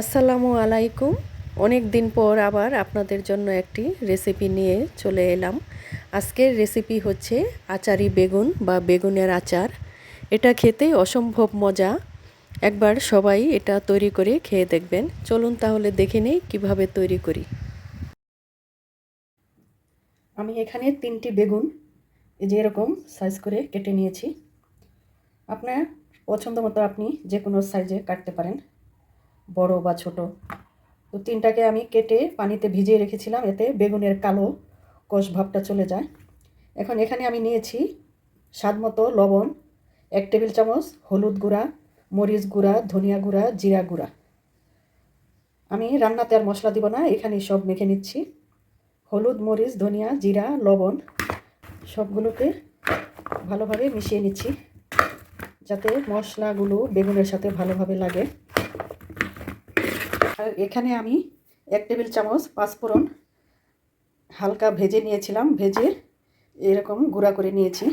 আসসালামু আলাইকুম। অনেক দিন পর আবার আপনাদের জন্য একটি রেসিপি নিয়ে চলে এলাম। আজকের রেসিপি হচ্ছে আচারি বেগুন বা বেগুনের আচার। এটা খেতে অসম্ভব মজা। একবার সবাই এটা তৈরি করে খেয়ে দেখবেন। চলুন তাহলে দেখে নেই কীভাবে তৈরি করি। আমি এখানে তিনটি বেগুন যে এরকম সাইজ করে কেটে নিয়েছি। আপনার পছন্দ মতো আপনি যে কোনো সাইজে কাটতে পারেন। বড় বা ছোট। তো তিনটাকে আমি কেটে পানিতে ভিজিয়ে রেখেছিলাম, এতে বেগুনের কালো কষ ভাবটা চলে যায়। এখন এখানে আমি নিয়েছি স্বাদ মতো লবণ, এক টেবিল চামচ হলুদ গুঁড়া, মরিচ গুঁড়া, ধনিয়া গুঁড়া, জিরা গুঁড়া। আমি রান্নাতে আর মশলা দিব না এখানে সব মেখে নিচ্ছি। হলুদ, মরিচ, ধনিয়া, জিরা, লবণ সবগুলোকে ভালোভাবে মিশিয়ে নিচ্ছি, যাতে মশলাগুলো বেগুনের সাথে ভালোভাবে লাগে। আর এখানে আমি এক টেবিল চামচ পাঁচফোড়ন হালকা ভেজে নিয়েছিলাম, ভেজে এরকম গুঁড়া করে নিয়েছি।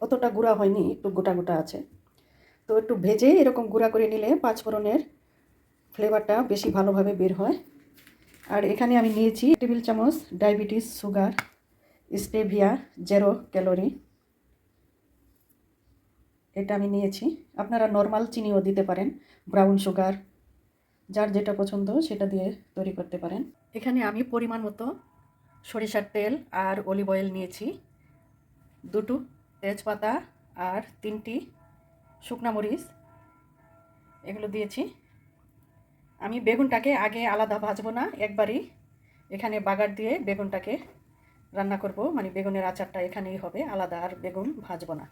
অতটা গুঁড়া হয়নি, একটু গোটা গোটা আছে। তো একটু ভেজে এরকম গুঁড়া করে নিলে পাঁচফোড়নের ফ্লেভারটা বেশি ভালোভাবে বের হয়। আর এখানে আমি নিয়েছি টেবিল চামচ diabetes sugar, stevia zero calorie. এটা আমি নিয়েছি। আপনারা নর্মাল চিনিও দিতে পারেন, ব্রাউন সুগার যার যেটা পছন্দ সেটা দিয়ে তৈরি করতে পারেন। এখানে আমি পরিমাণ মতো সরিষার তেল আর অলিভ অয়েল নিয়েছি। দুটো তেজপাতা আর তিনটি শুকনা মরিচ। এগুলো দিয়েছি। আমি বেগুনটাকে আগে আলাদা ভাজবো না, একবারই এখানে বাগার দিয়ে বেগুনটাকে রান্না করব। মানে বেগুনের আচারটা এখানেই হবে, আলাদা আর বেগুন ভাজবো না।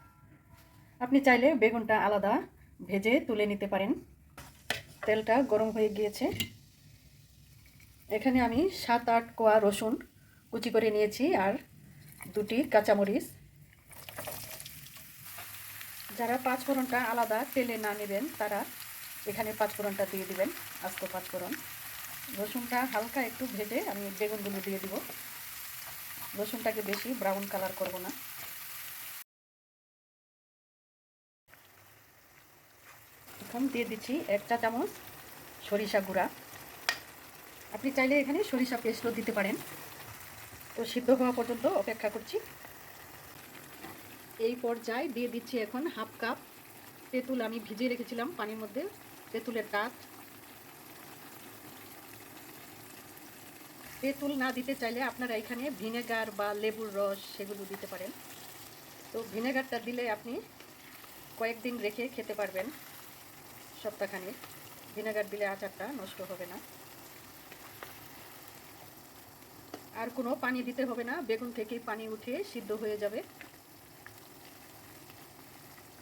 আপনি চাইলে বেগুনটা আলাদা ভেজে তুলে নিতে পারেন। তেলটা গরম হয়ে গিয়েছে। এখানে আমি সাত, আট কোয়া রসুন কুচি করে নিয়েছি আর দুটি কাঁচামরিচ। যারা পাঁচ পাঁচফোড়নটা আলাদা তেলে না নেবেন, তারা এখানে পাঁচ পাঁচফোড়নটা দিয়ে দিবেন, আস্ত পাঁচফোড়ন রসুনটা হালকা একটু ভেজে আমি বেগুনগুলো দিয়ে দিব। রসুনটাকে বেশি ব্রাউন কালার করব না। এখন দিয়ে দিচ্ছি এক চা চামচ সরিষা গুঁড়া। আপনি চাইলে এখানে সরিষা পেস্টও দিতে পারেন। তো সিদ্ধ হওয়া পর্যন্ত অপেক্ষা করছি। এই পর্যায়ে দিয়ে দিচ্ছি এখন হাফ কাপ তেঁতুল আমি ভিজিয়ে রেখেছিলাম পানির মধ্যে, তেঁতুলের কাঠ। তেঁতুল না দিতে চাইলে আপনারা এখানে ভিনেগার বা লেবুর রস সেগুলো দিতে পারেন। তো ভিনেগারটা দিলে আপনি কয়েকদিন রেখে খেতে পারবেন। সপ্তাহখানে। ভিনেগার দিলে আচারটা নষ্ট হবে না। আর কোনো পানি দিতে হবে না। বেগুন থেকেই পানি উঠে সিদ্ধ হয়ে যাবে।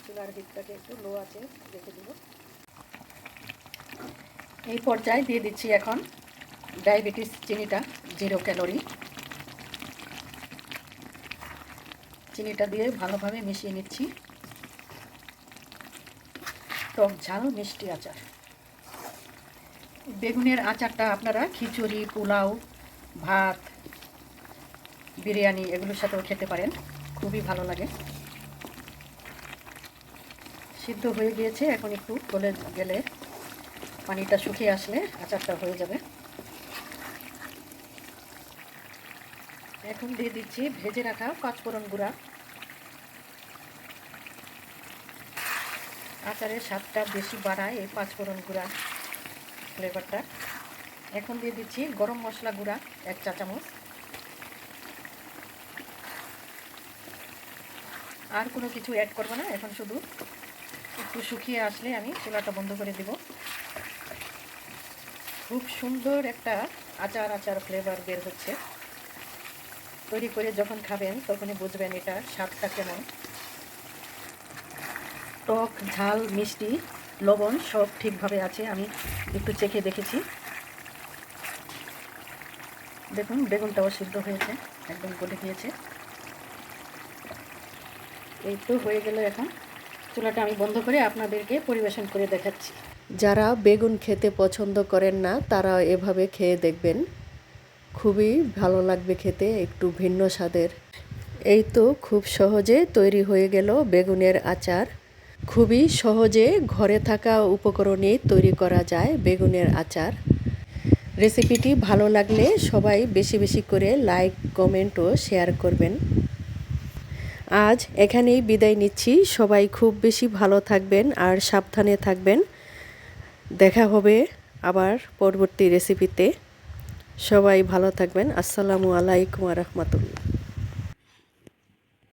চুলার হিটটাকে একটু লো আছে রেখে দিব। এই পর্যায়ে দিয়ে দিচ্ছি এখন ডায়াবেটিস চিনিটা জিরো ক্যালোরি চিনিটা দিয়ে ভালোভাবে মিশিয়ে নিচ্ছি। টক ঝাল, মিষ্টি আচার। বেগুনের আচারটা আপনারা খিচুড়ি, পোলাও, ভাত, বিরিয়ানি এগুলোর সাথেও খেতে পারেন। খুবই ভালো লাগে। সিদ্ধ হয়ে গিয়েছে, এখন একটু গলে গেলে পানিটা শুকিয়ে আসলে আচারটা হয়ে যাবে। এখন দিয়ে দিচ্ছি ভেজে রাখা পাঁচফোড়ন গুঁড়া। আচারের স্বাদটা বেশি বাড়ায় এই পাঁচফোড়ন গুঁড়া ফ্লেভারটা এখন দিয়ে দিচ্ছি গরম মশলা গুঁড়া, এক চা চামচ। আর কোনো কিছু অ্যাড করব না, এখন শুধু একটু শুকিয়ে আসলে আমি চুলাটা বন্ধ করে দেব। খুব সুন্দর একটা আচার আচার ফ্লেভার বের হচ্ছে। তৈরি করে যখন খাবেন, তখনই বুঝবেন এটা স্বাদটা কেমন। টক, ঝাল, মিষ্টি, লবণ সব ঠিকভাবে আছে, আমি একটু চেখে দেখেছি। দেখুন, বেগুনটাও সিদ্ধ হয়েছে, একদম গলে গিয়েছে। তো হয়ে গেল এখন। চুলাটা আমি বন্ধ করে আপনাদেরকে পরিবেশন করে দেখাচ্ছি। যারা বেগুন খেতে পছন্দ করেন না, তারা এভাবে খেয়ে দেখবেন। খুবই ভালো লাগবে খেতে, একটু ভিন্ন স্বাদের। এই তো খুব সহজে তৈরি হয়ে গেল বেগুনের আচার। খুবই সহজে ঘরে থাকা উপকরণে তৈরি করা যায় বেগুনের আচার। রেসিপিটি ভালো লাগলে সবাই বেশি বেশি করে লাইক, কমেন্ট ও শেয়ার করবেন। আজ এখানেই বিদায় নিচ্ছি। সবাই খুব বেশি ভালো থাকবেন আর সাবধানে থাকবেন। দেখা হবে আবার পরবর্তী রেসিপিতে। সবাই ভালো থাকবেন। আসসালামু আলাইকুম রহমতুল্লাহ।